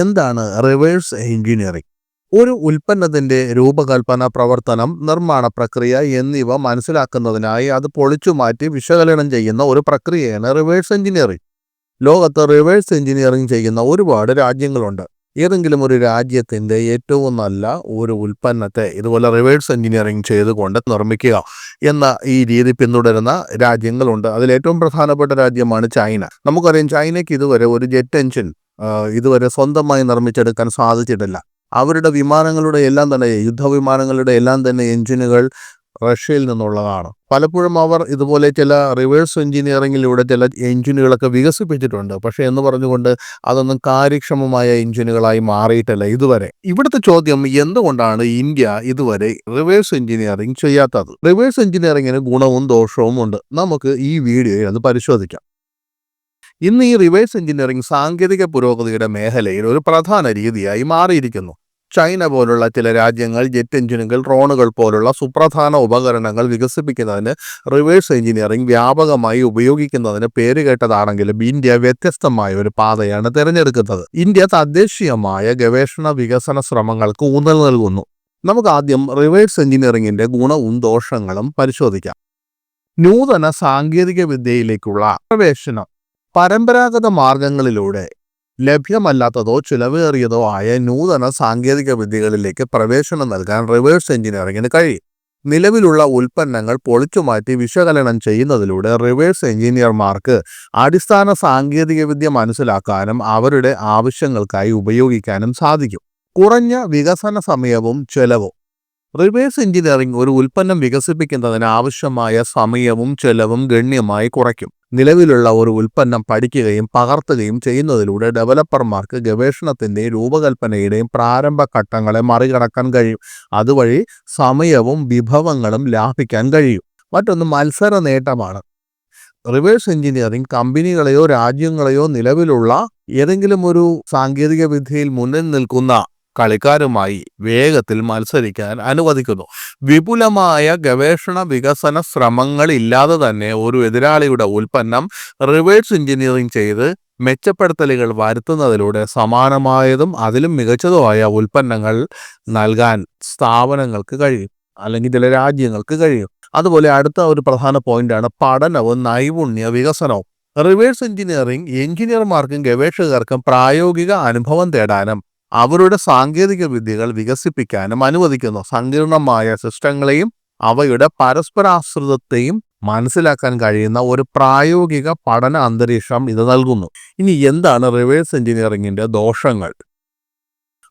എന്താണ് reverse engineering ഒരു ഉൽപ്പന്നത്തിന്റെ രൂപകൽപ്പന പ്രവർത്തനം നിർമ്മാണ പ്രക്രിയ എന്നിവ മനസ്സിലാക്കുന്നതിനായി അത് പൊളിച്ചു മാറ്റി വിശകലനം ചെയ്യുന്ന ഒരു പ്രക്രിയയാണ് റിവേഴ്സ് എഞ്ചിനീയറിംഗ് ലോകത്ത് റിവേഴ്സ് എഞ്ചിനീയറിംഗ് ചെയ്യുന്ന ഒരുപാട് രാജ്യങ്ങളുണ്ട്. ഏതെങ്കിലും ഒരു രാജ്യത്തിന്റെ ഏറ്റവും നല്ല ഒരു ഉൽപ്പന്നത്തെ ഇതുപോലെ റിവേഴ്സ് എഞ്ചിനീയറിംഗ് ചെയ്തുകൊണ്ട് നിർമ്മിക്കുക എന്ന ഈ രീതി പിന്തുടരുന്ന രാജ്യങ്ങളുണ്ട്. അതിൽ ഏറ്റവും പ്രധാനപ്പെട്ട രാജ്യമാണ് ചൈന. നമുക്കറിയാം ചൈനയ്ക്ക് ഇതുവരെ ഒരു ജെറ്റ് എഞ്ചിൻ ഇതുവരെ സ്വന്തമായി നിർമ്മിച്ചെടുക്കാൻ സാധിച്ചിട്ടില്ല. അവരുടെ വിമാനങ്ങളുടെ എല്ലാം തന്നെ യുദ്ധവിമാനങ്ങളുടെ എല്ലാം തന്നെ എഞ്ചിനുകൾ റഷ്യയിൽ നിന്നുള്ളതാണ്. പലപ്പോഴും അവർ ഇതുപോലെ ചില റിവേഴ്സ് എഞ്ചിനീയറിംഗിലൂടെ ചില എഞ്ചിനുകളൊക്കെ വികസിപ്പിച്ചിട്ടുണ്ട്. പക്ഷേ എന്ന് പറഞ്ഞുകൊണ്ട് അതൊന്നും കാര്യക്ഷമമായ എഞ്ചിനുകളായി മാറിയിട്ടില്ല ഇതുവരെ. ഇവിടുത്തെ ചോദ്യം എന്തുകൊണ്ടാണ് ഇന്ത്യ ഇതുവരെ റിവേഴ്സ് എഞ്ചിനീയറിംഗ് ചെയ്യാത്തത്? റിവേഴ്സ് എഞ്ചിനീയറിംഗിന് ഗുണവും ദോഷവും ഉണ്ട് നമുക്ക് ഈ വീഡിയോയിൽ അത് പരിശോധിക്കാം. ഇന്ന് ഈ റിവേഴ്സ് എഞ്ചിനീയറിംഗ് സാങ്കേതിക പുരോഗതിയുടെ മേഖലയിൽ ഒരു പ്രധാന രീതിയായി മാറിയിരിക്കുന്നു. ചൈന പോലുള്ള ചില രാജ്യങ്ങൾ ജെറ്റ് എഞ്ചിനുകൾ ഡ്രോണുകൾ പോലുള്ള സുപ്രധാന ഉപകരണങ്ങൾ വികസിപ്പിക്കുന്നതിന് റിവേഴ്സ് എഞ്ചിനീയറിംഗ് വ്യാപകമായി ഉപയോഗിക്കുന്നതിന് പേരുകേട്ടതാണെങ്കിലും ഇന്ത്യ വ്യത്യസ്തമായ ഒരു പാതയാണ് തിരഞ്ഞെടുക്കുന്നത്. ഇന്ത്യ തദ്ദേശീയമായ ഗവേഷണ വികസന ശ്രമങ്ങൾക്ക് ഊന്നൽ നൽകുന്നു. നമുക്ക് ആദ്യം റിവേഴ്സ് എഞ്ചിനീയറിംഗിന്റെ ഗുണവും ദോഷങ്ങളും പരിശോധിക്കാം. നൂതന സാങ്കേതിക വിദ്യയിലേക്കുള്ള പ്രവേശനം പരമ്പരാഗത മാർഗങ്ങളിലൂടെ ലഭ്യമല്ലാത്തതോ ചിലവേറിയതോ ആയ നൂതന സാങ്കേതിക വിദ്യകളിലേക്ക് പ്രവേശനം നൽകാൻ റിവേഴ്സ് എഞ്ചിനീയറിംഗിന് കഴിയും. നിലവിലുള്ള ഉൽപ്പന്നങ്ങൾ പൊളിച്ചുമാറ്റി വിശകലനം ചെയ്യുന്നതിലൂടെ റിവേഴ്സ് എഞ്ചിനീയർമാർക്ക് അടിസ്ഥാന സാങ്കേതികവിദ്യ മനസ്സിലാക്കാനും അവരുടെ ആവശ്യങ്ങൾക്കായി ഉപയോഗിക്കാനും സാധിക്കും. കുറഞ്ഞ വികസന സമയവും ചെലവും. റിവേഴ്സ് എഞ്ചിനീയറിംഗ് ഒരു ഉൽപ്പന്നം വികസിപ്പിക്കുന്നതിന് ആവശ്യമായ സമയവും ചെലവും ഗണ്യമായി കുറയ്ക്കും. നിലവിലുള്ള ഒരു ഉൽപ്പന്നം പഠിക്കുകയും പകർത്തുകയും ചെയ്യുന്നതിലൂടെ ഡെവലപ്പർമാർക്ക് ഗവേഷണത്തിന്റെയും രൂപകൽപ്പനയുടെയും പ്രാരംഭ ഘട്ടങ്ങളെ മറികടക്കാൻ കഴിയും. അതുവഴി സമയവും വിഭവങ്ങളും ലാഭിക്കാൻ കഴിയും. മറ്റൊന്ന് മത്സര നേട്ടമാണ്. റിവേഴ്സ് എഞ്ചിനീയറിംഗ് കമ്പനികളെയോ രാജ്യങ്ങളെയോ നിലവിലുള്ള ഏതെങ്കിലും ഒരു സാങ്കേതിക വിദ്യയിൽ മുന്നിൽ നിൽക്കുന്ന കളിക്കാരുമായി വേഗത്തിൽ മത്സരിക്കാൻ അനുവദിക്കുന്നു. വിപുലമായ ഗവേഷണ വികസന ശ്രമങ്ങൾ ഇല്ലാതെ തന്നെ ഒരു എതിരാളിയുടെ ഉൽപ്പന്നം റിവേഴ്സ് എഞ്ചിനീയറിംഗ് ചെയ്ത് മെച്ചപ്പെടുത്തലുകൾ വരുത്തുന്നതിലൂടെ സമാനമായതും അതിലും മികച്ചതുമായ ഉൽപ്പന്നങ്ങൾ നൽകാൻ സ്ഥാപനങ്ങൾക്ക് കഴിയും. അല്ലെങ്കിൽ ചില രാജ്യങ്ങൾക്ക് കഴിയും. അതുപോലെ അടുത്ത ഒരു പ്രധാന പോയിന്റാണ് പഠനവും നൈപുണ്യ വികസനവും. റിവേഴ്സ് എഞ്ചിനീയറിംഗ് എഞ്ചിനീയർമാർക്കും ഗവേഷകർക്കും പ്രായോഗിക അനുഭവം തേടാനും അവരുടെ സാങ്കേതിക വിദ്യകൾ വികസിപ്പിക്കാനും അനുവദിക്കുന്നു. സങ്കീർണമായ സിസ്റ്റങ്ങളെയും അവയുടെ പരസ്പരാശ്രിതത്തെയും മനസ്സിലാക്കാൻ കഴിയുന്ന ഒരു പ്രായോഗിക പഠന അന്തരീക്ഷം ഇത് നൽകുന്നു. ഇനി എന്താണ് റിവേഴ്സ് എഞ്ചിനീയറിംഗിന്റെ ദോഷങ്ങൾ?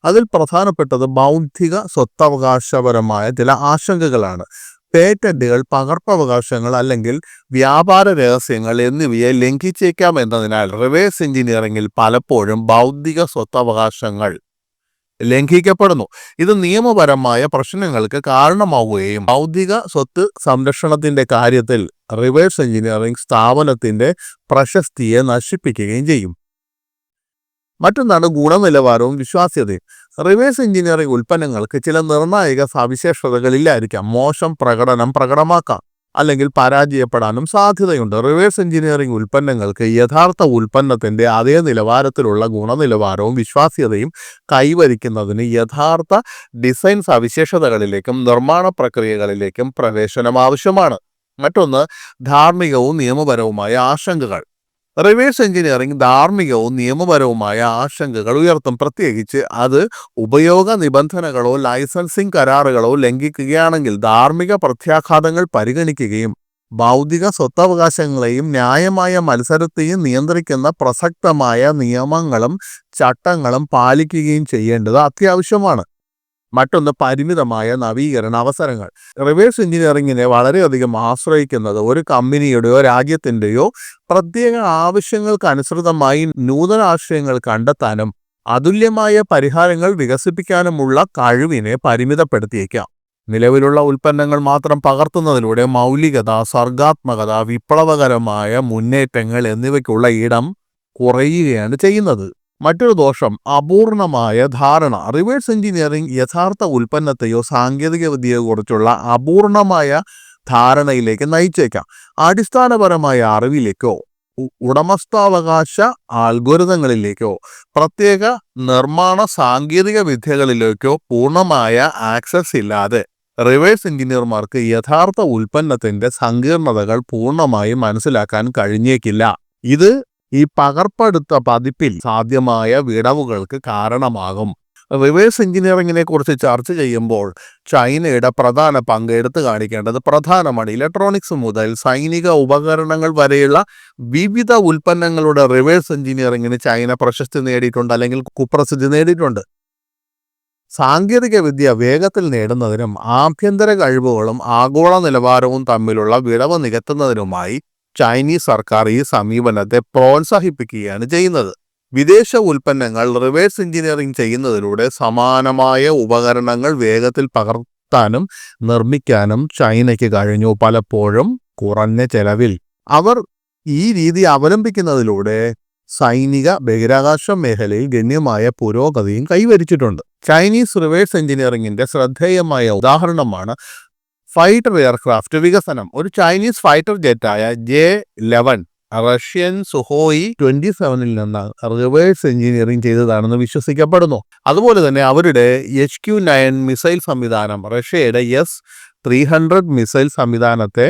അതിൽ പ്രധാനപ്പെട്ടത് ബൗദ്ധിക സ്വത്തവകാശപരമായ ചില ആശങ്കകളാണ്. പേറ്റന്റുകൾ പകർപ്പവകാശങ്ങൾ അല്ലെങ്കിൽ വ്യാപാര രഹസ്യങ്ങൾ എന്നിവയെ ലംഘിച്ചേക്കാം എന്നതിനാൽ റിവേഴ്സ് എഞ്ചിനീയറിംഗിൽ പലപ്പോഴും ബൗദ്ധിക സ്വത്തവകാശങ്ങൾ ലംഘിക്കപ്പെടുന്നു. ഇത് നിയമപരമായ പ്രശ്നങ്ങൾക്ക് കാരണമാവുകയും ബൗദ്ധിക സ്വത്ത് സംരക്ഷണത്തിന്റെ കാര്യത്തിൽ റിവേഴ്സ് എഞ്ചിനീയറിംഗ് സ്ഥാപനത്തിന്റെ പ്രശസ്തിയെ നശിപ്പിക്കുകയും ചെയ്യും. മറ്റൊന്നാണ് ഗുണനിലവാരവും വിശ്വാസ്യതയും. റിവേഴ്സ് എഞ്ചിനീയറിംഗ് ഉൽപ്പന്നങ്ങൾക്ക് ചില നിർണായക സവിശേഷതകളില്ലായിരിക്കാം. മോശം പ്രകടനം പ്രകടമാക്കാം. അല്ലെങ്കിൽ പരാജയപ്പെടാനും സാധ്യതയുണ്ട്. റിവേഴ്സ് എഞ്ചിനീയറിംഗ് ഉൽപ്പന്നങ്ങൾക്ക് യഥാർത്ഥ ഉൽപ്പന്നത്തിന്റെ അതേ നിലവാരത്തിലുള്ള ഗുണനിലവാരവും വിശ്വാസ്യതയും കൈവരിക്കുന്നതിന് യഥാർത്ഥ ഡിസൈൻ സവിശേഷതകളിലേക്കും നിർമ്മാണ പ്രക്രിയകളിലേക്കും പ്രവേശനം ആവശ്യമാണ്. മറ്റൊന്ന് ധാർമ്മികവും നിയമപരവുമായ ആശങ്കകൾ. റിവേഴ്സ് എഞ്ചിനീയറിംഗ് ധാർമ്മികവും നിയമപരവുമായ ആശങ്കകൾ ഉയർത്തും. പ്രത്യേകിച്ച് അത് ഉപയോഗ നിബന്ധനകളോ ലൈസൻസിംഗ് കരാറുകളോ ലംഘിക്കുകയാണെങ്കിൽ ധാർമ്മിക പ്രത്യാഘാതങ്ങൾ പരിഗണിക്കുകയും ബൗദ്ധിക സ്വത്തവകാശങ്ങളെയും ന്യായമായ മത്സരത്തെയും നിയന്ത്രിക്കുന്ന പ്രസക്തമായ നിയമങ്ങളും ചട്ടങ്ങളും പാലിക്കുകയും ചെയ്യേണ്ടത് അത്യാവശ്യമാണ്. മറ്റൊന്ന് പരിമിതമായ നവീകരണ അവസരങ്ങൾ. റിവേഴ്സ് എഞ്ചിനീയറിങ്ങിനെ വളരെയധികം ആശ്രയിക്കുന്നത് ഒരു കമ്പനിയുടെയോ രാജ്യത്തിന്റെയോ പ്രത്യേക ആവശ്യങ്ങൾക്കനുസൃതമായി നൂതന ആശയങ്ങൾ കണ്ടെത്താനും അതുല്യമായ പരിഹാരങ്ങൾ വികസിപ്പിക്കാനുമുള്ള കഴിവിനെ പരിമിതപ്പെടുത്തിയേക്കാം. നിലവിലുള്ള ഉൽപ്പന്നങ്ങൾ മാത്രം പകർത്തുന്നതിലൂടെ മൗലികത സർഗാത്മകത വിപ്ലവകരമായ മുന്നേറ്റങ്ങൾ എന്നിവയ്ക്കുള്ള ഇടം കുറയുകയാണ് ചെയ്യുന്നത്. മറ്റൊരു ദോഷം അപൂർണമായ ധാരണ. റിവേഴ്സ് എഞ്ചിനീയറിംഗ് യഥാർത്ഥ ഉൽപ്പന്നത്തെയോ സാങ്കേതിക വിദ്യയോ കുറിച്ചുള്ള അപൂർണമായ ധാരണയിലേക്ക് നയിച്ചേക്കാം. അടിസ്ഥാനപരമായ അറിവിലേക്കോ ഉടമസ്ഥാവകാശ ആൽഗോരിതങ്ങളിലേക്കോ പ്രത്യേക നിർമ്മാണ സാങ്കേതിക വിദ്യകളിലേക്കോ പൂർണമായ ആക്സസ് ഇല്ലാതെ റിവേഴ്സ് എഞ്ചിനീയർമാർക്ക് യഥാർത്ഥ ഉൽപ്പന്നത്തിന്റെ സങ്കീർണതകൾ പൂർണമായും മനസ്സിലാക്കാൻ കഴിഞ്ഞേക്കില്ല. ഇത് ഈ പകർപ്പെടുത്ത പതിപ്പിൽ സാധ്യമായ വിടവുകൾക്ക് കാരണമാകും. റിവേഴ്സ് എഞ്ചിനീയറിങ്ങിനെ കുറിച്ച് ചർച്ച ചെയ്യുമ്പോൾ ചൈനയുടെ പ്രധാന പങ്ക് എടുത്തു കാണിക്കേണ്ടത് പ്രധാനമാണ്. ഇലക്ട്രോണിക്സ് മുതൽ സൈനിക ഉപകരണങ്ങൾ വരെയുള്ള വിവിധ ഉൽപ്പന്നങ്ങളുടെ റിവേഴ്സ് എഞ്ചിനീയറിംഗിന് ചൈന പ്രശസ്തി നേടിയിട്ടുണ്ട് അല്ലെങ്കിൽ കുപ്രസിദ്ധി നേടിയിട്ടുണ്ട്. സാങ്കേതിക വിദ്യ വേഗത്തിൽ നേടുന്നതിനും ആഭ്യന്തര കഴിവുകളും ആഗോള നിലവാരവും തമ്മിലുള്ള വിടവ് നികത്തുന്നതിനുമായി ചൈനീസ് സർക്കാർ ഈ സമീപനത്തെ പ്രോത്സാഹിപ്പിക്കുകയാണ് ചെയ്യുന്നത്. വിദേശ ഉൽപ്പന്നങ്ങൾ റിവേഴ്സ് എഞ്ചിനീയറിംഗ് ചെയ്യുന്നതിലൂടെ സമാനമായ ഉപകരണങ്ങൾ വേഗത്തിൽ പകർത്താനും നിർമ്മിക്കാനും ചൈനയ്ക്ക് കഴിഞ്ഞു പലപ്പോഴും കുറഞ്ഞ ചെലവിൽ. അവർ ഈ രീതി അവലംബിക്കുന്നതിലൂടെ സൈനിക ബഹിരാകാശ മേഖലയിൽ ഗണ്യമായ പുരോഗതിയും കൈവരിച്ചിട്ടുണ്ട്. ചൈനീസ് റിവേഴ്സ് എഞ്ചിനീയറിംഗിന്റെ ശ്രദ്ധേയമായ ഉദാഹരണമാണ് ഫൈറ്റർ എയർക്രാഫ്റ്റ് വികസനം. ഒരു Chinese fighter ജെറ്റായ J eleven Russian Sukhoi twenty സെവനിൽ നിന്ന് റിവേഴ്സ് എഞ്ചിനീയറിംഗ് ചെയ്തതാണെന്ന് വിശ്വസിക്കപ്പെടുന്നു. അതുപോലെ തന്നെ അവരുടെ എച്ച് ക്യു നയൻ മിസൈൽ സംവിധാനം റഷ്യയുടെ എസ് ത്രീ ഹൺഡ്രഡ് മിസൈൽ സംവിധാനത്തെ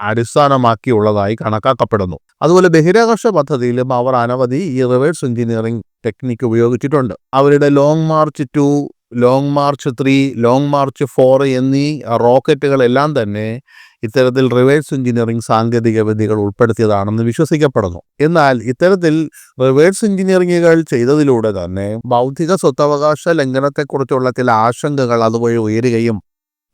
അടിസ്ഥാനമാക്കിയുള്ളതായി കണക്കാക്കപ്പെടുന്നു. അതുപോലെ ബഹിരാകാശ പദ്ധതിയിലും അവർ അനവധി ഈ റിവേഴ്സ് എഞ്ചിനീയറിംഗ് ടെക്നിക്ക് ഉപയോഗിച്ചിട്ടുണ്ട്. അവരുടെ long march two long march three long march four എന്നീ റോക്കറ്റുകളെല്ലാം തന്നെ ഇത്തരത്തിൽ റിവേഴ്സ് എഞ്ചിനീയറിംഗ് സാങ്കേതിക വിദ്യകൾ ഉൾപ്പെടുത്തിയതാണെന്ന് വിശ്വസിക്കപ്പെടുന്നു. എന്നാൽ ഇത്തരത്തിൽ റിവേഴ്സ് എഞ്ചിനീയറിങ്ങുകൾ ചെയ്തതിലൂടെ തന്നെ ബൗദ്ധിക സ്വത്തവകാശ ലംഘനത്തെക്കുറിച്ചുള്ള ചില ആശങ്കകൾ അതുവഴി ഉയരുകയും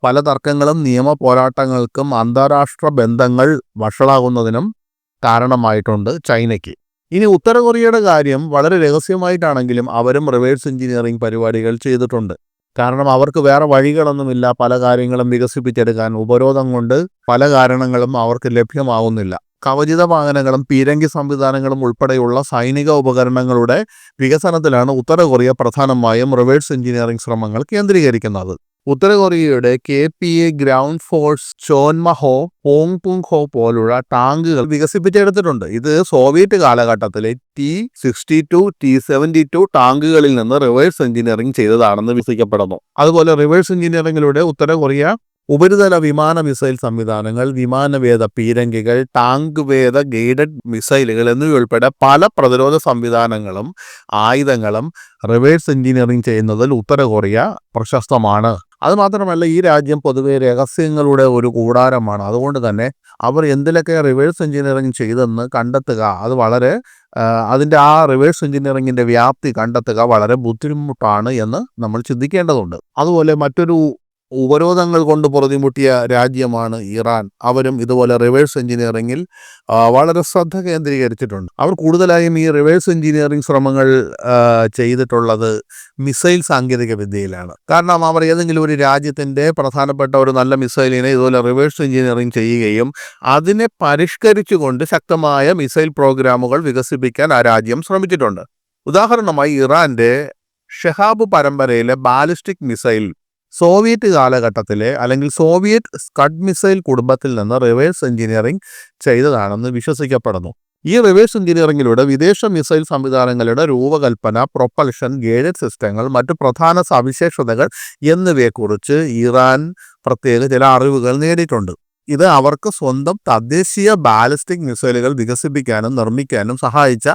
പല തർക്കങ്ങളും നിയമ പോരാട്ടങ്ങൾക്കും അന്താരാഷ്ട്ര ബന്ധങ്ങൾ വഷളാകുന്നതിനും കാരണമായിട്ടുണ്ട് ചൈനയ്ക്ക്. ഇനി ഉത്തര കൊറിയയുടെ കാര്യം വളരെ രഹസ്യമായിട്ടാണെങ്കിലും അവരും റിവേഴ്സ് എഞ്ചിനീയറിംഗ് പരിപാടികൾ ചെയ്തിട്ടുണ്ട്. കാരണം അവർക്ക് വേറെ വഴികളൊന്നുമില്ല പല കാര്യങ്ങളും വികസിപ്പിച്ചെടുക്കാൻ. ഉപരോധം കൊണ്ട് പല കാരണങ്ങളും അവർക്ക് ലഭ്യമാവുന്നില്ല. കവചിത വാഹനങ്ങളും പീരങ്കി സംവിധാനങ്ങളും ഉൾപ്പെടെയുള്ള സൈനിക ഉപകരണങ്ങളുടെ വികസനത്തിലാണ് ഉത്തര കൊറിയ പ്രധാനമായും റിവേഴ്സ് എഞ്ചിനീയറിംഗ് ശ്രമങ്ങൾ കേന്ദ്രീകരിക്കുന്നത്. ഉത്തര കൊറിയയുടെ K P A ground force Chonmaho Hong Pung Ho പോലുള്ള ടാങ്കുകൾ വികസിപ്പിച്ചെടുത്തിട്ടുണ്ട്. ഇത് സോവിയറ്റ് കാലഘട്ടത്തിലെ T sixty two T seventy two ടാങ്കുകളിൽ നിന്ന് റിവേഴ്സ് എഞ്ചിനീയറിംഗ് ചെയ്തതാണെന്ന് വിശ്വസിക്കപ്പെടുന്നു. അതുപോലെ റിവേഴ്സ് എഞ്ചിനീയറിംഗിലൂടെ ഉത്തര കൊറിയ ഉപരിതല വിമാന മിസൈൽ സംവിധാനങ്ങൾ വിമാനവേദ പീരങ്കികൾ ടാങ്ക് വേദ ഗൈഡഡ് മിസൈലുകൾ എന്നിവയുൾപ്പെടെ പല പ്രതിരോധ സംവിധാനങ്ങളും ആയുധങ്ങളും റിവേഴ്സ് എഞ്ചിനീയറിംഗ് ചെയ്യുന്നതിൽ ഉത്തര കൊറിയ പ്രശസ്തമാണ്. അതുമാത്രമല്ല ഈ രാജ്യം പൊതുവെ രഹസ്യങ്ങളുടെ ഒരു കൂടാരമാണ്. അതുകൊണ്ട് തന്നെ അവർ എന്തിലൊക്കെ റിവേഴ്സ് എഞ്ചിനീയറിംഗ് ചെയ്തെന്ന് കണ്ടെത്തുക അത് വളരെ അതിന്റെ ആ റിവേഴ്സ് എഞ്ചിനീയറിങ്ങിന്റെ വ്യാപ്തി കണ്ടെത്തുക വളരെ ബുദ്ധിമുട്ടാണ് എന്ന് നമ്മൾ ചിന്തിക്കേണ്ടതുണ്ട്. അതുപോലെ മറ്റൊരു ഉപരോധങ്ങൾ കൊണ്ട് പൊറുതിമുട്ടിയ രാജ്യമാണ് ഇറാൻ. അവരും ഇതുപോലെ റിവേഴ്സ് എഞ്ചിനീയറിങ്ങിൽ വളരെ ശ്രദ്ധ കേന്ദ്രീകരിച്ചിട്ടുണ്ട്. അവർ കൂടുതലായും ഈ റിവേഴ്സ് എഞ്ചിനീയറിംഗ് ശ്രമങ്ങൾ ചെയ്തിട്ടുള്ളത് മിസൈൽ സാങ്കേതിക വിദ്യയിലാണ്. കാരണം അവർ ഏതെങ്കിലും ഒരു രാജ്യത്തിന്റെ പ്രധാനപ്പെട്ട ഒരു നല്ല മിസൈലിനെ ഇതുപോലെ റിവേഴ്സ് എഞ്ചിനീയറിംഗ് ചെയ്യുകയും അതിനെ പരിഷ്കരിച്ചുകൊണ്ട് ശക്തമായ മിസൈൽ പ്രോഗ്രാമുകൾ വികസിപ്പിക്കാൻ ആ രാജ്യം ശ്രമിച്ചിട്ടുണ്ട്. ഉദാഹരണമായി ഇറാന്റെ ഷെഹാബ് പരമ്പരയിലെ ബാലിസ്റ്റിക് മിസൈൽ സോവിയറ്റ് കാലഘട്ടത്തിലെ അല്ലെങ്കിൽ സോവിയറ്റ് സ്കഡ് മിസൈൽ കുടുംബത്തിൽ നിന്ന് റിവേഴ്സ് എഞ്ചിനീയറിംഗ് ചെയ്തതാണെന്ന് വിശ്വസിക്കപ്പെടുന്നു. ഈ റിവേഴ്സ് എഞ്ചിനീയറിംഗിലൂടെ വിദേശ മിസൈൽ സംവിധാനങ്ങളുടെ രൂപകൽപ്പന പ്രൊപ്പൽഷൻ ഗൈഡഡ് സിസ്റ്റങ്ങൾ മറ്റു പ്രധാന സവിശേഷതകൾ എന്നിവയെക്കുറിച്ച് ഇറാൻ പ്രത്യേക ചില അറിവുകൾ നേടിയിട്ടുണ്ട്. ഇത് അവർക്ക് സ്വന്തം തദ്ദേശീയ ബാലിസ്റ്റിക് മിസൈലുകൾ വികസിപ്പിക്കാനും നിർമ്മിക്കാനും സഹായിച്ച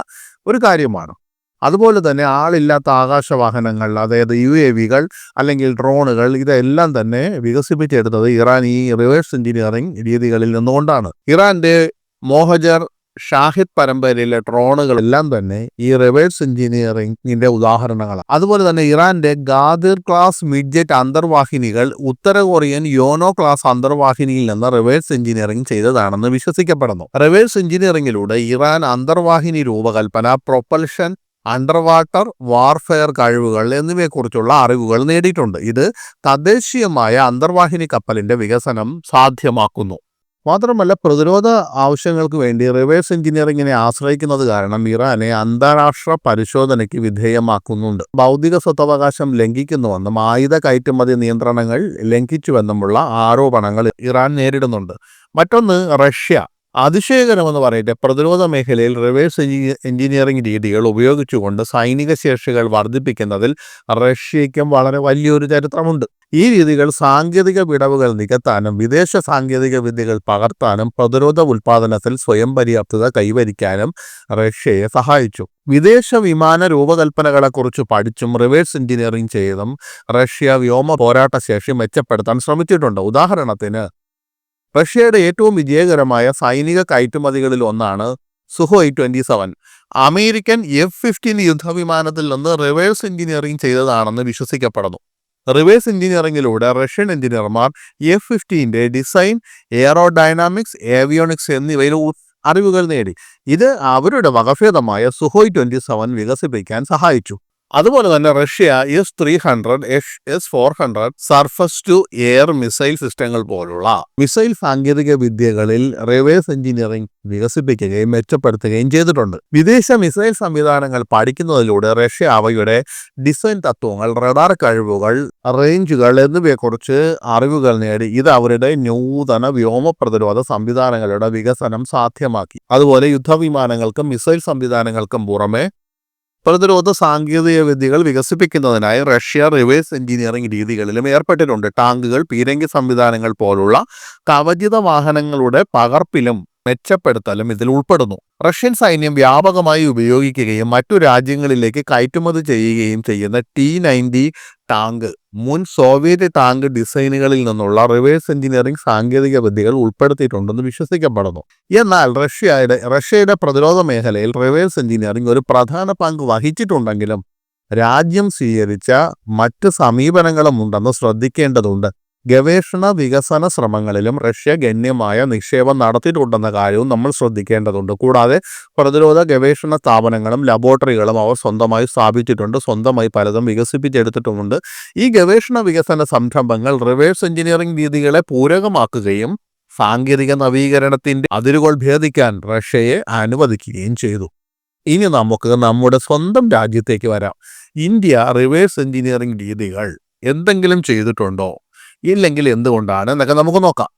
ഒരു കാര്യമാണ്. അതുപോലെ തന്നെ ആളില്ലാത്ത ആകാശവാഹനങ്ങൾ അതായത് യു എ വികൾ അല്ലെങ്കിൽ ഡ്രോണുകൾ ഇതെല്ലാം തന്നെ വികസിപ്പിച്ചെടുത്തത് ഇറാൻ ഈ റിവേഴ്സ് എഞ്ചിനീയറിംഗ് രീതികളിൽ നിന്നുകൊണ്ടാണ്. ഇറാന്റെ മോഹജർ ഷാഹിദ് പരമ്പരയിലെ ഡ്രോണുകൾ എല്ലാം തന്നെ ഈ റിവേഴ്സ് എഞ്ചിനീയറിംഗിന്റെ ഉദാഹരണങ്ങളാണ്. അതുപോലെ തന്നെ ഇറാന്റെ ഗാദിർ ക്ലാസ് മിഡ്ജറ്റ് അന്തർവാഹിനികൾ ഉത്തര കൊറിയൻ യോനോ ക്ലാസ് അന്തർവാഹിനിയിൽ നിന്ന് റിവേഴ്സ് എഞ്ചിനീയറിംഗ് ചെയ്തതാണെന്ന് വിശ്വസിക്കപ്പെടുന്നു. റിവേഴ്സ് എഞ്ചിനീയറിംഗിലൂടെ ഇറാൻ അന്തർവാഹിനി രൂപകൽപ്പന പ്രൊപ്പൽഷൻ അണ്ടർ വാട്ടർ വാർഫെയർ കഴിവുകൾ എന്നിവയെക്കുറിച്ചുള്ള അറിവുകൾ നേടിയിട്ടുണ്ട്. ഇത് തദ്ദേശീയമായ അന്തർവാഹിനി കപ്പലിന്റെ വികസനം സാധ്യമാക്കുന്നു. മാത്രമല്ല പ്രതിരോധ ആവശ്യങ്ങൾക്ക് വേണ്ടി റിവേഴ്സ് എഞ്ചിനീയറിംഗിനെ ആശ്രയിക്കുന്നത് കാരണം ഇറാനെ അന്താരാഷ്ട്ര പരിശോധനയ്ക്ക് വിധേയമാക്കുന്നുണ്ട്. ഭൗതിക സ്വത്തവകാശം ലംഘിക്കുന്നുവെന്നും ആയുധ കയറ്റുമതി നിയന്ത്രണങ്ങൾ ലംഘിച്ചുവെന്നുമുള്ള ആരോപണങ്ങൾ ഇറാൻ നേരിടുന്നുണ്ട്. മറ്റൊന്ന് റഷ്യ. അതിശയകരമെന്ന് പറയട്ടെ പ്രതിരോധ മേഖലയിൽ റിവേഴ്സ് എഞ്ചി- എഞ്ചിനീയറിംഗ് രീതികൾ ഉപയോഗിച്ചുകൊണ്ട് സൈനിക ശേഷികൾ വർദ്ധിപ്പിക്കുന്നതിൽ റഷ്യയ്ക്കും വളരെ വലിയൊരു ചരിത്രമുണ്ട്. ഈ രീതികൾ സാങ്കേതിക വിടവുകൾ നികത്താനും വിദേശ സാങ്കേതിക വിദ്യകൾ പകർത്താനും പ്രതിരോധ ഉൽപാദനത്തിൽ സ്വയം പര്യാപ്തത കൈവരിക്കാനും റഷ്യയെ സഹായിച്ചു. വിദേശ വിമാന രൂപകൽപ്പനകളെക്കുറിച്ച് പഠിച്ചും റിവേഴ്സ് എഞ്ചിനീയറിംഗ് ചെയ്തും റഷ്യ വ്യോമ പോരാട്ട ശേഷി മെച്ചപ്പെടുത്താൻ ശ്രമിച്ചിട്ടുണ്ട്. ഉദാഹരണത്തിന് റഷ്യയുടെ ഏറ്റവും വിജയകരമായ സൈനിക കയറ്റുമതികളിൽ ഒന്നാണ് Sukhoi twenty seven. American F fifteen യുദ്ധവിമാനത്തിൽ നിന്ന് റിവേഴ്സ് എഞ്ചിനീയറിംഗ് ചെയ്തതാണെന്ന് വിശ്വസിക്കപ്പെടുന്നു. റിവേഴ്സ് എഞ്ചിനീയറിംഗിലൂടെ റഷ്യൻ എഞ്ചിനീയർമാർ എഫ് ഫിഫ്റ്റീന്റെ ഡിസൈൻ എയറോഡൈനാമിക്സ് ഏവിയോണിക്സ് എന്നിവയിൽ അറിവുകൾ നേടി. ഇത് അവരുടെ വകഭേദമായ സുഹോയ് ട്വന്റി സെവൻ വികസിപ്പിക്കാൻ സഹായിച്ചു. അതുപോലെ തന്നെ Russia S three hundred S S four hundred surface to air missile സിസ്റ്റങ്ങൾ പോലുള്ള മിസൈൽ സാങ്കേതിക വിദ്യകളിൽ റിവേഴ്സ് എഞ്ചിനീയറിംഗ് വികസിപ്പിക്കുകയും മെച്ചപ്പെടുത്തുകയും ചെയ്തിട്ടുണ്ട്. വിദേശ മിസൈൽ സംവിധാനങ്ങൾ പഠിക്കുന്നതിലൂടെ റഷ്യ അവയുടെ ഡിസൈൻ തത്വങ്ങൾ റഡാർ കഴിവുകൾ റേഞ്ചുകൾ എന്നിവയെക്കുറിച്ച് അറിവുകൾ നേടി. ഇത് അവരുടെ നൂതന വ്യോമ പ്രതിരോധ സംവിധാനങ്ങളുടെ വികസനം സാധ്യമാക്കി. അതുപോലെ യുദ്ധവിമാനങ്ങൾക്കും മിസൈൽ സംവിധാനങ്ങൾക്കും പുറമെ പ്രതിരോധ സാങ്കേതിക വിദ്യകൾ വികസിപ്പിക്കുന്നതിനായി റഷ്യ റിവേഴ്സ് എഞ്ചിനീയറിംഗ് രീതികളിലും ഏർപ്പെട്ടിട്ടുണ്ട്. ടാങ്കുകൾ പീരങ്കി സംവിധാനങ്ങൾ പോലുള്ള കവചിത വാഹനങ്ങളുടെ പകർപ്പിലും മെച്ചപ്പെടുത്തലും ഇതിൽ ഉൾപ്പെടുന്നു. റഷ്യൻ സൈന്യം വ്യാപകമായി ഉപയോഗിക്കുകയും മറ്റു രാജ്യങ്ങളിലേക്ക് കയറ്റുമതി ചെയ്യുകയും ചെയ്യുന്ന ടി നയന്റി ടാങ്ക് മുൻ സോവിയറ്റ് ടാങ്ക് ഡിസൈനുകളിൽ നിന്നുള്ള റിവേഴ്സ് എഞ്ചിനീയറിംഗ് സാങ്കേതിക വിദ്യകൾ ഉൾപ്പെടുത്തിയിട്ടുണ്ടെന്ന് വിശ്വസിക്കപ്പെടുന്നു. എന്നാൽ റഷ്യയുടെ റഷ്യയുടെ പ്രതിരോധ മേഖലയിൽ റിവേഴ്സ് എഞ്ചിനീയറിംഗ് ഒരു പ്രധാന പങ്ക് വഹിച്ചിട്ടുണ്ടെങ്കിലും രാജ്യം സ്വീകരിച്ച മറ്റ് സമീപനങ്ങളും ഉണ്ടെന്ന് ശ്രദ്ധിക്കേണ്ടതുണ്ട്. ഗവേഷണ വികസന ശ്രമങ്ങളിലും റഷ്യ ഗണ്യമായ നിക്ഷേപം നടത്തിയിട്ടുണ്ടെന്ന കാര്യവും നമ്മൾ ശ്രദ്ധിക്കേണ്ടതുണ്ട്. കൂടാതെ പ്രതിരോധ ഗവേഷണ സ്ഥാപനങ്ങളും ലബോറട്ടറികളും അവർ സ്വന്തമായി സ്ഥാപിച്ചിട്ടുണ്ട്. സ്വന്തമായി പലതും വികസിപ്പിച്ചെടുത്തിട്ടുമുണ്ട്. ഈ ഗവേഷണ വികസന സംരംഭങ്ങൾ റിവേഴ്സ് എഞ്ചിനീയറിംഗ് രീതികളെ പൂരകമാക്കുകയും സാങ്കേതിക നവീകരണത്തിന്റെ അതിരുകൾ ഭേദിക്കാൻ റഷ്യയെ അനുവദിക്കുകയും ചെയ്തു. ഇനി നമുക്ക് നമ്മുടെ സ്വന്തം രാജ്യത്തേക്ക് വരാം. ഇന്ത്യ റിവേഴ്സ് എഞ്ചിനീയറിംഗ് രീതികൾ എന്തെങ്കിലും ചെയ്തിട്ടുണ്ടോ? ഇല്ലെങ്കിൽ എന്തുകൊണ്ടാണ് എന്നൊക്കെ നമുക്ക് നോക്കാം.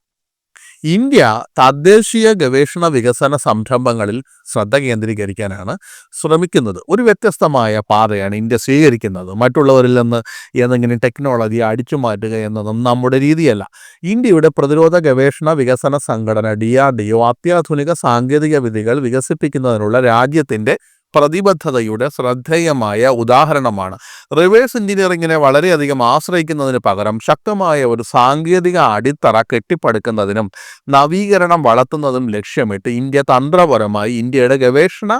ഇന്ത്യ തദ്ദേശീയ ഗവേഷണ വികസന സംരംഭങ്ങളിൽ ശ്രദ്ധ കേന്ദ്രീകരിക്കാനാണ് ശ്രമിക്കുന്നത്. ഒരു വ്യത്യസ്തമായ പാതയാണ് ഇന്ത്യ സ്വീകരിക്കുന്നത്. മറ്റുള്ളവരിൽ നിന്ന് ഏതെങ്കിലും ടെക്നോളജി അടിച്ചു മാറ്റുക എന്നതും നമ്മുടെ രീതിയല്ല. ഇന്ത്യയുടെ പ്രതിരോധ ഗവേഷണ വികസന സംഘടന ഡി ആർ ഡി ഒ അത്യാധുനിക സാങ്കേതിക വിദ്യകൾ വികസിപ്പിക്കുന്നതിനുള്ള രാജ്യത്തിന്റെ പ്രതിബദ്ധതയുടെ ശ്രദ്ധേയമായ ഉദാഹരണമാണ്. റിവേഴ്സ് എഞ്ചിനീയറിങ്ങിനെ വളരെയധികം ആശ്രയിക്കുന്നതിന് പകരം ശക്തമായ ഒരു സാങ്കേതിക അടിത്തറ കെട്ടിപ്പടുക്കുന്നതിനും നവീകരണം വളർത്തുന്നതും ലക്ഷ്യമിട്ട് ഇന്ത്യ തന്ത്രപരമായി ഇന്ത്യയുടെ ഗവേഷണ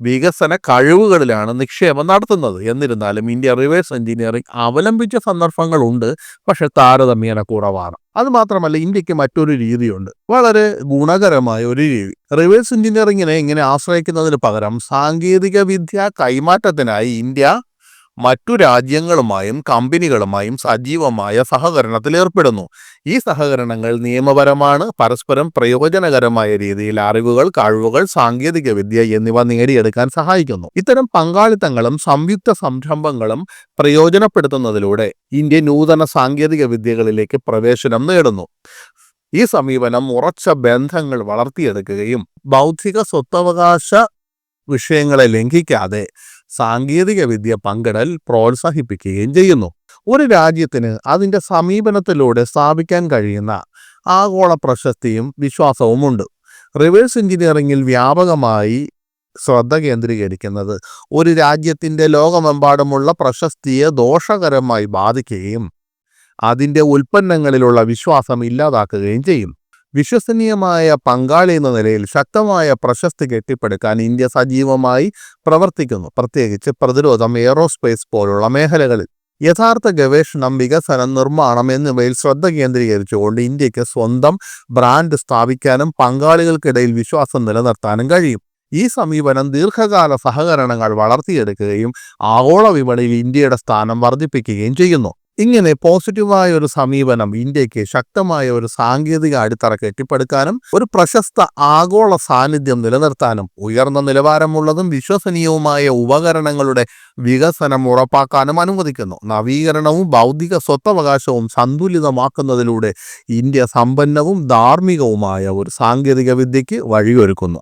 വികസന കഴിവുകളിലാണ് നിക്ഷേപം നടത്തുന്നത്. എന്നിരുന്നാലും ഇന്ത്യ റിവേഴ്സ് എഞ്ചിനീയറിംഗ് അവലംബിച്ച സന്ദർഭങ്ങളുണ്ട്. പക്ഷെ താരതമ്യേന കുറവാണ്. അത് മാത്രമല്ല ഇന്ത്യയ്ക്ക് മറ്റൊരു രീതിയുണ്ട്. വളരെ ഗുണകരമായ ഒരു രീതി. റിവേഴ്സ് എഞ്ചിനീയറിങ്ങിനെ ഇങ്ങനെ ആശ്രയിക്കുന്നതിന് പകരം സാങ്കേതിക വിദ്യ കൈമാറ്റത്തിനായി ഇന്ത്യ മറ്റു രാജ്യങ്ങളുമായും കമ്പനികളുമായും സജീവമായ സഹകരണത്തിൽ ഏർപ്പെടുന്നു. ഈ സഹകരണങ്ങൾ നിയമപരമാണ് പരസ്പരം പ്രയോജനകരമായ രീതിയിൽ അറിവുകൾ കഴിവുകൾ സാങ്കേതിക വിദ്യ എന്നിവ നേടിയെടുക്കാൻ സഹായിക്കുന്നു. ഇത്തരം പങ്കാളിത്തങ്ങളും സംയുക്ത സംരംഭങ്ങളും പ്രയോജനപ്പെടുത്തുന്നതിലൂടെ ഇന്ത്യ നൂതന സാങ്കേതിക വിദ്യകളിലേക്ക് പ്രവേശനം നേടുന്നു. ഈ സമീപനം ഉറച്ച ബന്ധങ്ങൾ വളർത്തിയെടുക്കുകയും ബൗദ്ധിക സ്വത്തവകാശ വിഷയങ്ങളെ ലംഘിക്കാതെ സാങ്കേതിക വിദ്യ പങ്കിടൽ പ്രോത്സാഹിപ്പിക്കുകയും ചെയ്യുന്നു. ഒരു രാജ്യത്തിന് അതിന്റെ സമീപനത്തിലൂടെ സ്ഥാപിക്കാൻ കഴിയുന്ന ആഗോള പ്രശസ്തിയും വിശ്വാസവുമുണ്ട്. റിവേഴ്സ് എഞ്ചിനീയറിംഗിൽ വ്യാപകമായി ശ്രദ്ധ കേന്ദ്രീകരിക്കുന്നത് ഒരു രാജ്യത്തിന്റെ ലോകമെമ്പാടുമുള്ള പ്രശസ്തിയെ ദോഷകരമായി ബാധിക്കുകയും അതിന്റെ ഉൽപ്പന്നങ്ങളിലുള്ള വിശ്വാസം ഇല്ലാതാക്കുകയും ചെയ്യും. വിശ്വസനീയമായ പങ്കാളി എന്ന നിലയിൽ ശക്തമായ പ്രശസ്തി കെട്ടിപ്പടുക്കാൻ ഇന്ത്യ സജീവമായി പ്രവർത്തിക്കുന്നു. പ്രത്യേകിച്ച് പ്രതിരോധം എയറോസ്പേസ് പോലുള്ള മേഖലകളിൽ. യഥാർത്ഥ ഗവേഷണം വികസനം നിർമ്മാണം എന്നിവയിൽ ശ്രദ്ധ കേന്ദ്രീകരിച്ചുകൊണ്ട് ഇന്ത്യയ്ക്ക് സ്വന്തം ബ്രാൻഡ് സ്ഥാപിക്കാനും പങ്കാളികൾക്കിടയിൽ വിശ്വാസം നിലനിർത്താനും കഴിയും. ഈ സമീപനം ദീർഘകാല സഹകരണങ്ങൾ വളർത്തിയെടുക്കുകയും ആഗോള വിപണിയിൽ ഇന്ത്യയുടെ സ്ഥാനം വർദ്ധിപ്പിക്കുകയും ചെയ്യുന്നു. ഇങ്ങനെ പോസിറ്റീവായ ഒരു സമീപനം ഇന്ത്യയ്ക്ക് ശക്തമായ ഒരു സാങ്കേതിക അടിത്തറ കെട്ടിപ്പടുക്കാനും ഒരു പ്രശസ്ത ആഗോള സാന്നിധ്യം നിലനിർത്താനും ഉയർന്ന നിലവാരമുള്ളതും വിശ്വസനീയവുമായ ഉപകരണങ്ങളുടെ വികസനം ഉറപ്പാക്കാനും അനുവദിക്കുന്നു. നവീകരണവും ബൗദ്ധിക സ്വത്തവകാശവും സന്തുലിതമാക്കുന്നതിലൂടെ ഇന്ത്യ സമ്പന്നവും ധാർമ്മികവുമായ ഒരു സാങ്കേതിക വിദ്യയ്ക്ക് വഴിയൊരുക്കുന്നു.